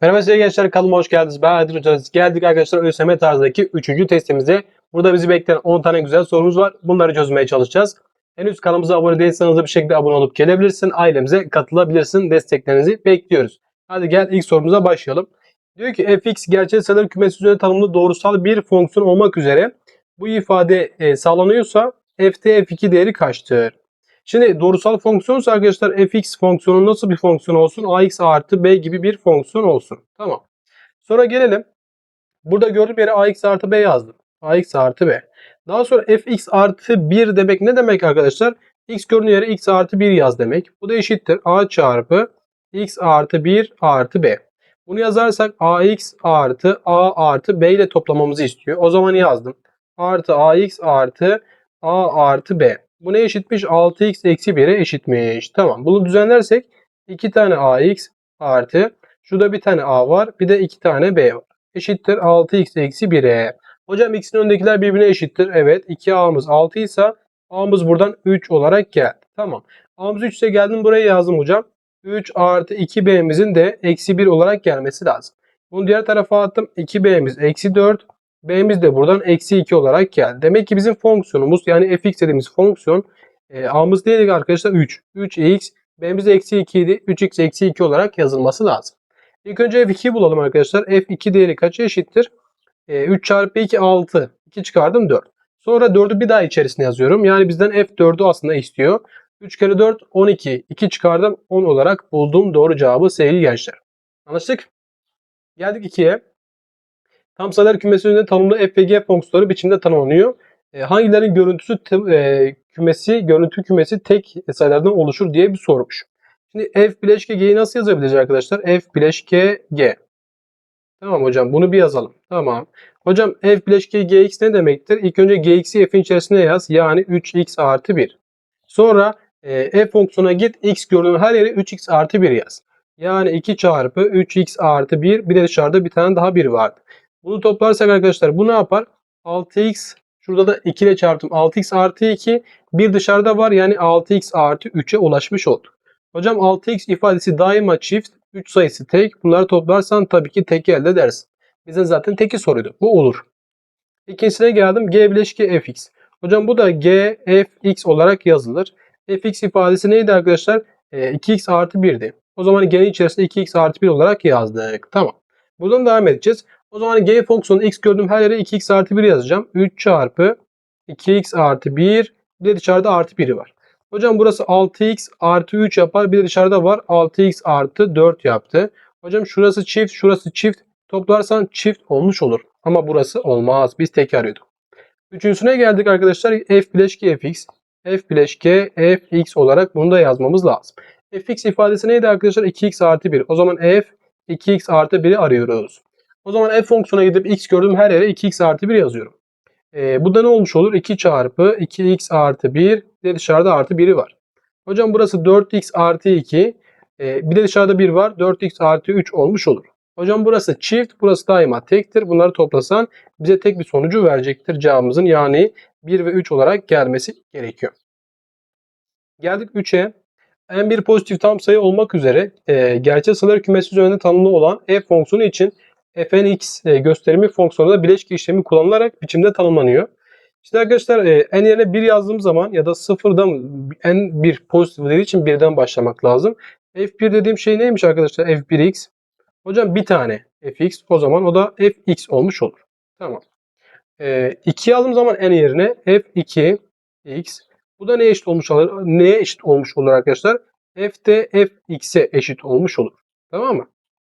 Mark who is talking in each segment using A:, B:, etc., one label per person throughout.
A: Merhaba sevgili gençler kanalıma hoş geldiniz. Ben Adil Hoca. Geldik arkadaşlar ÖSYM tarzındaki 3. testimize. Burada bizi bekleyen 10 tane güzel sorumuz var. Bunları çözmeye çalışacağız. Henüz kanalımıza abone değilseniz de bir şekilde abone olup gelebilirsin. Ailemize katılabilirsin. Desteklerinizi bekliyoruz. Hadi gel ilk sorumuza başlayalım. Diyor ki fx gerçel sayılar kümesi üzerinde tanımlı doğrusal bir fonksiyon olmak üzere bu ifade e, sağlanıyorsa ft f2 değeri kaçtır? Şimdi doğrusal fonksiyonsa arkadaşlar fx fonksiyonu nasıl bir fonksiyon olsun? ax artı b gibi bir fonksiyon olsun. Tamam. Sonra gelelim. Burada gördüğüm yere ax artı b yazdım. ax artı b. Daha sonra fx artı 1 demek ne demek arkadaşlar? x gördüğü yere x artı 1 yaz demek. Bu da eşittir. a çarpı x artı 1 artı b. Bunu yazarsak ax artı a artı b ile toplamamızı istiyor. O zaman yazdım. Artı ax artı a artı b. Bu ne eşitmiş? 6x eksi 1'e eşitmiş. Tamam. Bunu düzenlersek 2 tane ax artı şurada bir tane a var. Bir de 2 tane b var. Eşittir 6x eksi 1'e. Hocam x'in önündekiler birbirine eşittir. Evet. 2a'mız 6 ise a'mız buradan 3 olarak geldi. Tamam. a'mız 3 ise geldim buraya yazdım hocam. 3 artı 2b'mizin de eksi 1 olarak gelmesi lazım. Bunu diğer tarafa attım. 2b'miz eksi 4. B'miz de buradan eksi 2 olarak geldi. Demek ki bizim fonksiyonumuz yani fx dediğimiz fonksiyon e, a'mız neydi arkadaşlar? 3. 3x. B'miz de eksi 2 idi. 3x eksi 2 olarak yazılması lazım. İlk önce f2 bulalım arkadaşlar. f2 değeri kaça eşittir? E, 3 çarpı 2 6. 2 çıkardım 4. Sonra 4'ü bir daha içerisine yazıyorum. Yani bizden f4'ü aslında istiyor. 3 kere 4 12. 2 çıkardım 10 olarak bulduğum doğru cevabı sevgili gençler. Anlaştık? Geldik 2'ye. Tam sayılar kümesi üzerinde tanımlı f ve g fonksiyonları biçimde tanımlanıyor. E, hangilerin görüntüsü e, kümesi, görüntü kümesi tek sayılardan oluşur diye bir sormuş. Şimdi f bileşke g'yi nasıl yazabiliriz arkadaşlar? f bileşke g. Tamam hocam bunu bir yazalım. Tamam. Hocam f bileşke gx ne demektir? İlk önce gx'i f'in içerisine yaz. Yani 3x artı 1. Sonra e, f fonksiyona git. x gördüğün her yere 3x artı 1 yaz. Yani 2 çarpı 3x artı 1. Bir de dışarıda bir tane daha 1 vardı. Bunu toplarsak arkadaşlar bu ne yapar? 6x şurada da 2 ile çarptım. 6x artı 2 bir dışarıda var yani 6x artı 3'e ulaşmış olduk. Hocam 6x ifadesi daima çift. 3 sayısı tek. Bunları toplarsan tabii ki tek elde edersin. Bizden zaten teki soruydu. Bu olur. İkincisine geldim. G bileşki fx. Hocam bu da g fx olarak yazılır. fx ifadesi neydi arkadaşlar? E, 2x artı 1'di. O zaman g'nin içerisinde 2x artı 1 olarak yazdık. Tamam. Buradan devam edeceğiz. O zaman g fonksiyonu x gördüğüm her yere 2x artı 1 yazacağım. 3 çarpı 2x artı 1 bir de dışarıda artı 1'i var. Hocam burası 6x artı 3 yapar. Bir de dışarıda var 6x artı 4 yaptı. Hocam şurası çift şurası çift. Toplarsan çift olmuş olur. Ama burası olmaz. Biz tek arıyorduk. Üçüncüsüne geldik arkadaşlar. f bileşki fx. f bileşke fx olarak bunu da yazmamız lazım. fx ifadesi neydi arkadaşlar? 2x artı 1. O zaman f 2x artı 1'i arıyoruz. O zaman f fonksiyona gidip x gördüğüm her yere 2x artı 1 yazıyorum. E, bu da ne olmuş olur? 2 çarpı 2x artı 1 bir de dışarıda artı 1'i var. Hocam burası 4x artı 2 e, bir de dışarıda 1 var. 4x artı 3 olmuş olur. Hocam burası çift burası daima tektir. Bunları toplasan bize tek bir sonucu verecektir cevabımızın. Yani 1 ve 3 olarak gelmesi gerekiyor. Geldik 3'e. En bir pozitif tam sayı olmak üzere e, gerçel sayılar kümesi üzerinde tanımlı olan f fonksiyonu için fnx e, gösterimi fonksiyonu da bileşke işlemi kullanılarak biçimde tanımlanıyor. İşte arkadaşlar e, n yerine 1 yazdığım zaman ya da sıfırdan n bir pozitif dediği için birden başlamak lazım. f1 dediğim şey neymiş arkadaşlar? f1x. Hocam bir tane fx o zaman o da fx olmuş olur. Tamam. E, 2 yazdığım zaman n yerine f2x. Bu da neye eşit olmuş olur? Neye eşit olmuş olur arkadaşlar? f de fx'e eşit olmuş olur. Tamam mı?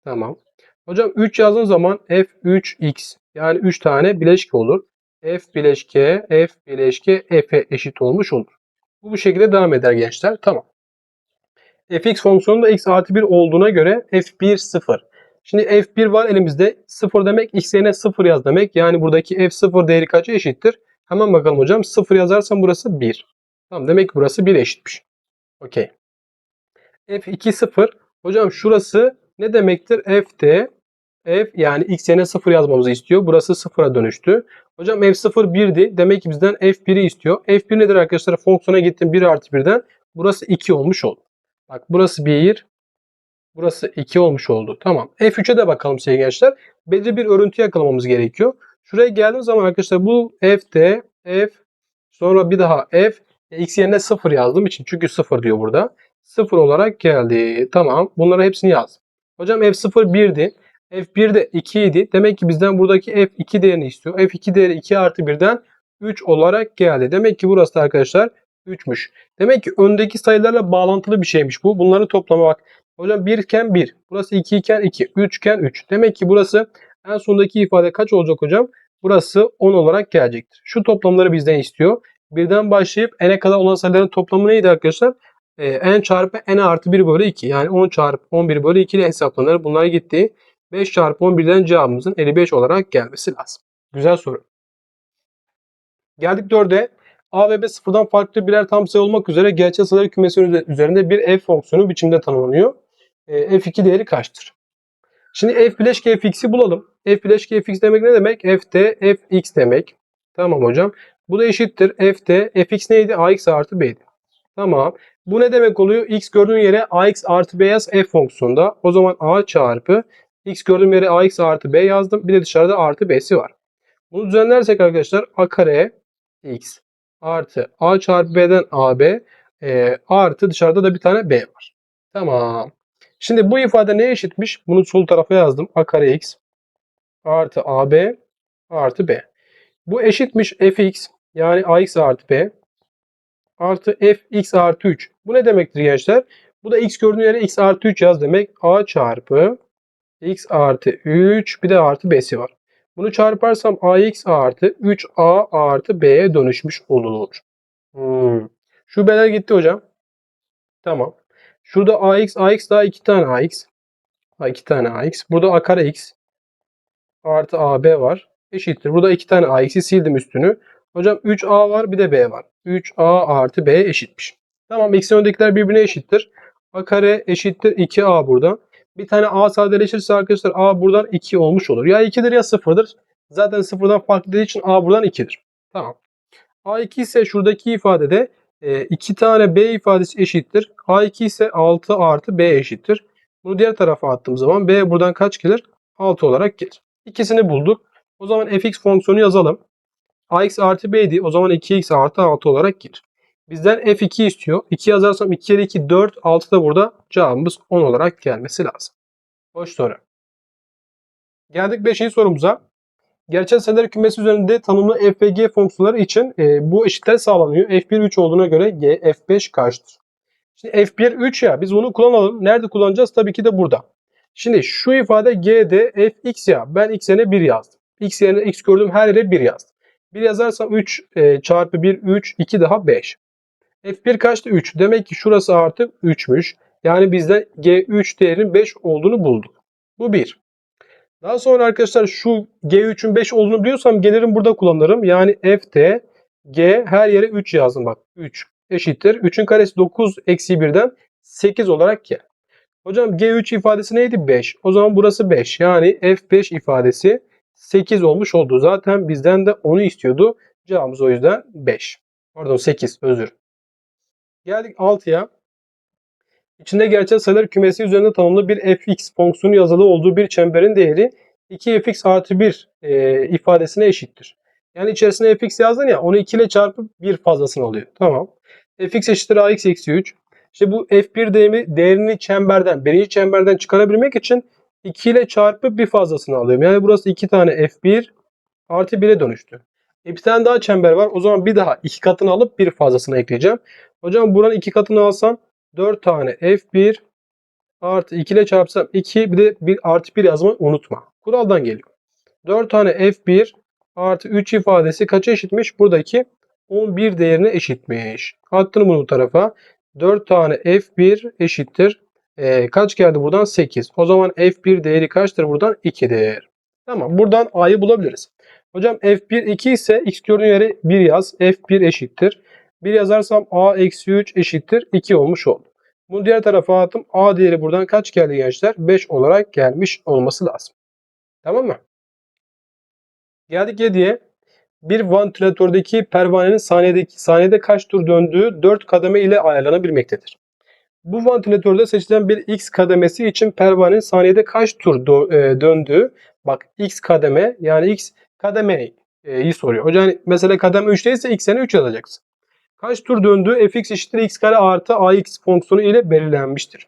A: Tamam. Hocam 3 yazdığım zaman f3x yani 3 tane bileşke olur. f bileşke f bileşke f'e eşit olmuş olur. Bu bu şekilde devam eder gençler. Tamam. fx fonksiyonu da x artı 1 olduğuna göre f1 0. Şimdi f1 var elimizde. 0 demek x yerine 0 yaz demek. Yani buradaki f0 değeri kaça eşittir? Hemen bakalım hocam. 0 yazarsam burası 1. Tamam demek ki burası 1 eşitmiş. Okey. f2 0. Hocam şurası ne demektir? F'de f yani x yerine 0 yazmamızı istiyor. Burası 0'a dönüştü. Hocam f0 1'di. Demek ki bizden f1'i istiyor. f1 nedir arkadaşlar? Fonksiyona gittim 1 artı 1'den. Burası 2 olmuş oldu. Bak burası 1. Burası 2 olmuş oldu. Tamam. F3'e de bakalım sevgili gençler. Belirli bir örüntü yakalamamız gerekiyor. Şuraya geldiğim zaman arkadaşlar bu F'de F sonra bir daha F e, x yerine 0 yazdığım için çünkü 0 diyor burada. 0 olarak geldi. Tamam. Bunları hepsini yaz. Hocam F0 1'di. F1 de 2 idi. Demek ki bizden buradaki F2 değerini istiyor. F2 değeri 2 artı 1'den 3 olarak geldi. Demek ki burası da arkadaşlar 3'müş. Demek ki öndeki sayılarla bağlantılı bir şeymiş bu. Bunların toplamı bak. Hocam 1 iken 1. Burası 2 iken 2. 3 iken 3. Demek ki burası en sondaki ifade kaç olacak hocam? Burası 10 olarak gelecektir. Şu toplamları bizden istiyor. Birden başlayıp n'e kadar olan sayıların toplamı neydi arkadaşlar? Ee, n çarpı n artı 1 bölü 2. Yani 10 çarpı 11 bölü 2 ile hesaplanır. Bunlar gitti. 5 çarpı 11'den cevabımızın 55 olarak gelmesi lazım. Güzel soru. Geldik 4'e. A ve B sıfırdan farklı birer tam sayı olmak üzere gerçel sayılar kümesi üzerinde bir f fonksiyonu biçimde tanımlanıyor. E, f2 değeri kaçtır? Şimdi f bileşke fx'i bulalım. f bileşke fx demek ne demek? f'de fx demek. Tamam hocam. Bu da eşittir. f'de fx neydi? ax artı b'ydi. Tamam. Bu ne demek oluyor? x gördüğün yere ax artı b yaz f fonksiyonunda. O zaman a çarpı x gördüğüm yere ax artı b yazdım. Bir de dışarıda artı b'si var. Bunu düzenlersek arkadaşlar a kare x artı a çarpı b'den ab e, artı dışarıda da bir tane b var. Tamam. Şimdi bu ifade neye eşitmiş? Bunu sol tarafa yazdım. a kare x artı ab artı b. Bu eşitmiş fx yani ax artı b artı fx artı 3. Bu ne demektir gençler? Bu da x gördüğün yere x artı 3 yaz demek. a çarpı x artı 3 bir de artı b'si var. Bunu çarparsam ax artı 3a artı b'ye dönüşmüş olur. Hmm. Şu b'ler gitti hocam. Tamam. Şurada ax, ax daha 2 tane ax. Ha, 2 tane ax. Burada a kare x artı ab var. Eşittir. Burada 2 tane ax'i sildim üstünü. Hocam 3a var bir de b var. 3a artı b eşitmiş. Tamam x'in öndekiler birbirine eşittir. a kare eşittir 2a burada. Bir tane a sadeleşirse arkadaşlar a buradan 2 olmuş olur. Ya 2'dir ya 0'dır. Zaten 0'dan farklı dediği için a buradan 2'dir. Tamam. a2 ise şuradaki ifadede 2 tane b ifadesi eşittir. a2 ise 6 artı b eşittir. Bunu diğer tarafa attığım zaman b buradan kaç gelir? 6 olarak gelir. İkisini bulduk. O zaman fx fonksiyonu yazalım. Ax artı b'di. O zaman 2x artı 6 olarak gelir. Bizden f2 istiyor. 2 yazarsam 2 kere 2 4. 6 da burada cevabımız 10 olarak gelmesi lazım. Hoş soru. Geldik 5. sorumuza. Gerçel sayılar kümesi üzerinde tanımlı f ve g fonksiyonları için e, bu eşitler sağlanıyor. f1 3 olduğuna göre g f5 kaçtır? Şimdi f1 3 ya biz bunu kullanalım. Nerede kullanacağız? Tabii ki de burada. Şimdi şu ifade g'de fx ya ben x yerine 1 yazdım. x yerine x gördüğüm her yere 1 yazdım. 1 yazarsam 3 e, çarpı 1 3 2 daha 5. F1 kaçtı? 3. Demek ki şurası artık 3'müş. Yani bizde G3 değerinin 5 olduğunu bulduk. Bu 1. Daha sonra arkadaşlar şu G3'ün 5 olduğunu biliyorsam gelirim burada kullanırım. Yani F'de G her yere 3 yazdım bak. 3 eşittir. 3'ün karesi 9 eksi 1'den 8 olarak gel. Hocam G3 ifadesi neydi? 5. O zaman burası 5. Yani F5 ifadesi 8 olmuş oldu. Zaten bizden de onu istiyordu. Cevabımız o yüzden 5. Pardon 8 özür. Geldik 6'ya. İçinde gerçel sayılar kümesi üzerinde tanımlı bir fx fonksiyonu yazılı olduğu bir çemberin değeri 2fx artı 1 e, ifadesine eşittir. Yani içerisine fx yazdın ya onu 2 ile çarpıp 1 fazlasını alıyor. Tamam. fx eşittir ax eksi 3. İşte bu f1 değeri, değerini çemberden, birinci çemberden çıkarabilmek için 2 ile çarpıp bir fazlasını alıyorum. Yani burası 2 tane f1 artı 1'e dönüştü. E bir tane daha çember var. O zaman bir daha iki katını alıp bir fazlasını ekleyeceğim. Hocam buranın iki katını alsam 4 tane F1 artı 2 ile çarpsam 2 bir de 1 artı 1 yazmayı unutma. Kuraldan geliyor. 4 tane F1 artı 3 ifadesi kaça eşitmiş? Buradaki 11 değerine eşitmiş. Attım bunu bu tarafa. 4 tane F1 eşittir. E, kaç geldi buradan? 8. O zaman F1 değeri kaçtır buradan? 2'dir. Tamam. Buradan A'yı bulabiliriz. Hocam F1 2 ise x gördüğün yere 1 yaz. F1 eşittir. 1 yazarsam a eksi 3 eşittir 2 olmuş oldu. Bunu diğer tarafa attım. A değeri buradan kaç geldi gençler? 5 olarak gelmiş olması lazım. Tamam mı? Geldik 7'ye. Bir vantilatördeki pervanenin saniyedeki, saniyede kaç tur döndüğü 4 kademe ile ayarlanabilmektedir. Bu vantilatörde seçilen bir x kademesi için pervanenin saniyede kaç tur e, döndüğü bak x kademe yani x kademeyi e, soruyor. Hocam mesela kademe 3 ise x'ine 3 yazacaksın. Kaç tur döndüğü fx eşittir x kare artı ax fonksiyonu ile belirlenmiştir.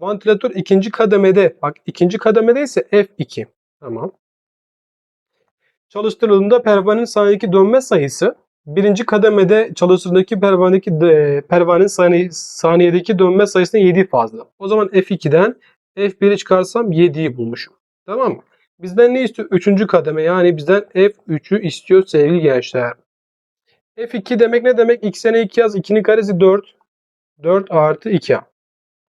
A: Vantilatör ikinci kademede bak ikinci kademede ise f2. Tamam. Çalıştırıldığında pervanenin saniyedeki dönme sayısı birinci kademede çalıştırıldaki pervanedeki de, pervanenin saniye, saniyedeki dönme sayısına 7 fazla. O zaman F2'den F1'i çıkarsam 7'yi bulmuşum. Tamam mı? Bizden ne istiyor? Üçüncü kademe yani bizden F3'ü istiyor sevgili gençler. F2 demek ne demek? X'e 2 yaz. 2'nin karesi 4. 4 artı 2A.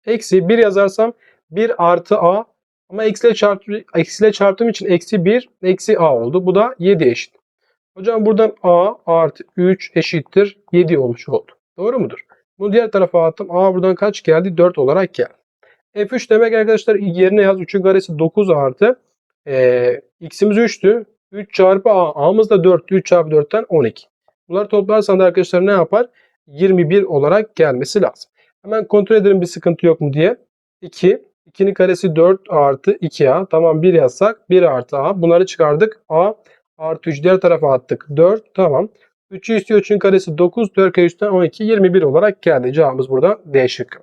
A: Eksi 1 yazarsam 1 artı A. Ama eksiyle, çarptı, eksiyle çarptığım için eksi 1 eksi A oldu. Bu da 7 eşit. Hocam buradan A artı 3 eşittir 7 olmuş oldu. Doğru mudur? Bunu diğer tarafa attım. A buradan kaç geldi? 4 olarak geldi. F3 demek arkadaşlar yerine yaz. 3'ün karesi 9 artı e, x'imiz 3'tü. 3 çarpı A. A'mız da 4. 3 çarpı 4'ten 12. Bunları toplarsan da arkadaşlar ne yapar? 21 olarak gelmesi lazım. Hemen kontrol edelim bir sıkıntı yok mu diye. 2. 2'nin karesi 4 artı 2A. Tamam 1 yazsak 1 artı A. Bunları çıkardık. A artı 3 diğer tarafa attık. 4 tamam. 3'ü istiyor 3'ün karesi 9. 4 kere 3'ten 12. 21 olarak geldi. Cevabımız burada D şıkkı.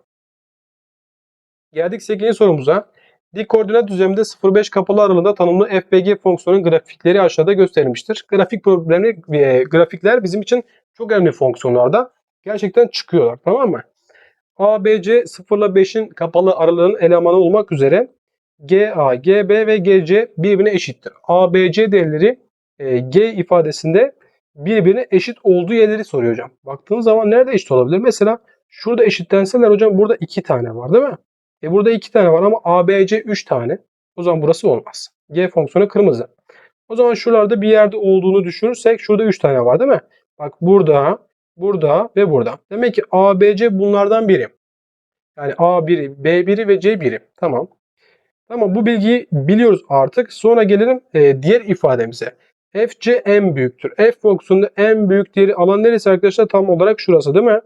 A: Geldik 8. sorumuza. Dik koordinat düzleminde 0,5 kapalı aralığında tanımlı FBG fonksiyonun grafikleri aşağıda gösterilmiştir. Grafik problemleri, e, grafikler bizim için çok önemli fonksiyonlarda. Gerçekten çıkıyorlar tamam mı? ABC 0 ile 5'in kapalı aralığın elemanı olmak üzere GA, GB ve GC birbirine eşittir. ABC değerleri e, G ifadesinde birbirine eşit olduğu yerleri soruyor hocam. Baktığınız zaman nerede eşit olabilir? Mesela şurada eşitlenseler hocam burada 2 tane var değil mi? E burada 2 tane var ama ABC 3 tane. O zaman burası olmaz. G fonksiyonu kırmızı. O zaman şuralarda bir yerde olduğunu düşünürsek şurada 3 tane var değil mi? Bak burada, burada ve burada. Demek ki ABC bunlardan biri. Yani A1'i, B1'i ve C1'i. Tamam. Tamam bu bilgiyi biliyoruz artık. Sonra gelelim e, diğer ifademize. FC en büyüktür. F fonksiyonunda en büyük değeri alan neresi arkadaşlar? Tam olarak şurası değil mi?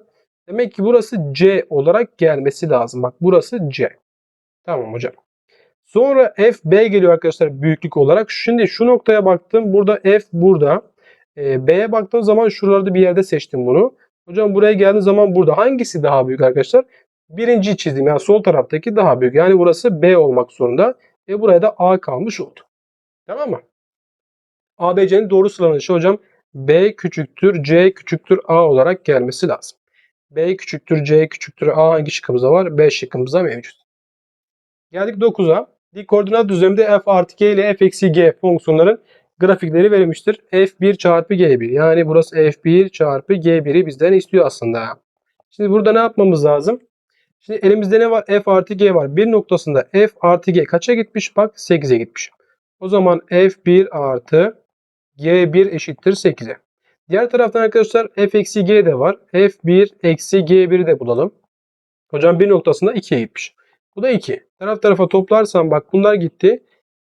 A: Demek ki burası C olarak gelmesi lazım. Bak burası C. Tamam hocam. Sonra FB geliyor arkadaşlar büyüklük olarak. Şimdi şu noktaya baktım. Burada F burada. E, B'ye baktığım zaman şuralarda bir yerde seçtim bunu. Hocam buraya geldiğim zaman burada hangisi daha büyük arkadaşlar? Birinci çizdim yani sol taraftaki daha büyük. Yani burası B olmak zorunda. E buraya da A kalmış oldu. Tamam mı? ABC'nin doğru sıralanışı hocam B küçüktür C küçüktür A olarak gelmesi lazım. B küçüktür C küçüktür A hangi şıkkımızda var? B şıkkımızda mevcut. Geldik 9'a. Dik koordinat düzleminde f artı g ile f eksi g fonksiyonların grafikleri verilmiştir. f1 çarpı g1 yani burası f1 çarpı g1'i bizden istiyor aslında. Şimdi burada ne yapmamız lazım? Şimdi elimizde ne var? f artı g var. Bir noktasında f artı g kaça gitmiş? Bak 8'e gitmiş. O zaman f1 artı g1 eşittir 8'e. Diğer taraftan arkadaşlar f eksi g de var. f1 eksi g1'i de bulalım. Hocam bir noktasında 2'ye gitmiş. Bu da 2. Taraf tarafa toplarsam bak bunlar gitti.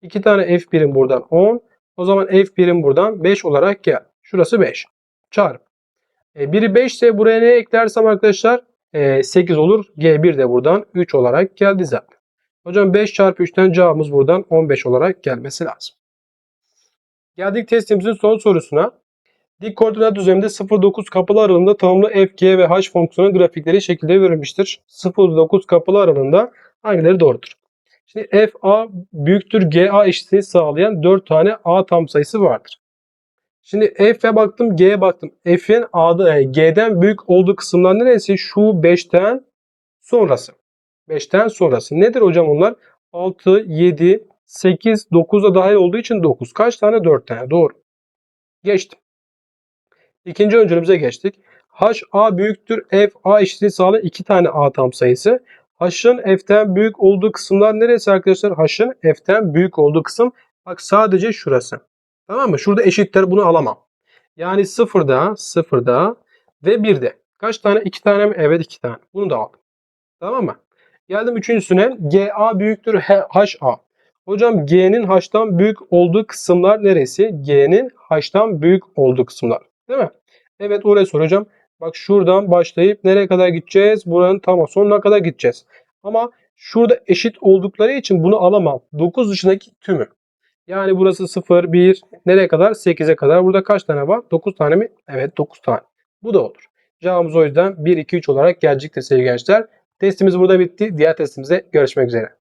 A: 2 tane f1'im buradan 10. O zaman f1'im buradan 5 olarak gel. Şurası 5. Çarp. E, biri 5 ise buraya ne eklersem arkadaşlar e, 8 olur. G1 de buradan 3 olarak geldi zaten. Hocam 5 çarpı 3'ten cevabımız buradan 15 olarak gelmesi lazım. Geldik testimizin son sorusuna. Dik koordinat düzleminde 0-9 kapalı aralığında tanımlı f, g ve h fonksiyonu grafikleri şekilde verilmiştir. 0-9 kapalı aralığında hangileri doğrudur? Şimdi f a büyüktür g a eşitliğini sağlayan 4 tane a tam sayısı vardır. Şimdi f'e baktım g'ye baktım. f'in a'da yani g'den büyük olduğu kısımlar neresi? Şu 5'ten sonrası. 5'ten sonrası. Nedir hocam onlar? 6, 7, 8, 9'a dahil olduğu için 9. Kaç tane? 4 tane. Doğru. Geçtim. İkinci öncülümüze geçtik. H a büyüktür f a eşitliği sağlayan iki tane a tam sayısı. H'ın f'ten büyük olduğu kısımlar neresi arkadaşlar? H'ın f'ten büyük olduğu kısım bak sadece şurası. Tamam mı? Şurada eşitler bunu alamam. Yani sıfırda, sıfırda ve 1'de. Kaç tane? 2 tane mi? Evet 2 tane. Bunu da aldım. Tamam mı? Geldim üçüncüsüne. GA büyüktür HA. Hocam G'nin H'tan büyük olduğu kısımlar neresi? G'nin H'tan büyük olduğu kısımlar. Değil mi? Evet oraya soracağım. Bak şuradan başlayıp nereye kadar gideceğiz? Buranın tamam sonuna kadar gideceğiz. Ama şurada eşit oldukları için bunu alamam. 9 dışındaki tümü. Yani burası 0, 1, nereye kadar? 8'e kadar. Burada kaç tane var? 9 tane mi? Evet 9 tane. Bu da olur. Cevabımız o yüzden 1, 2, 3 olarak gelecektir sevgili gençler. Testimiz burada bitti. Diğer testimize görüşmek üzere.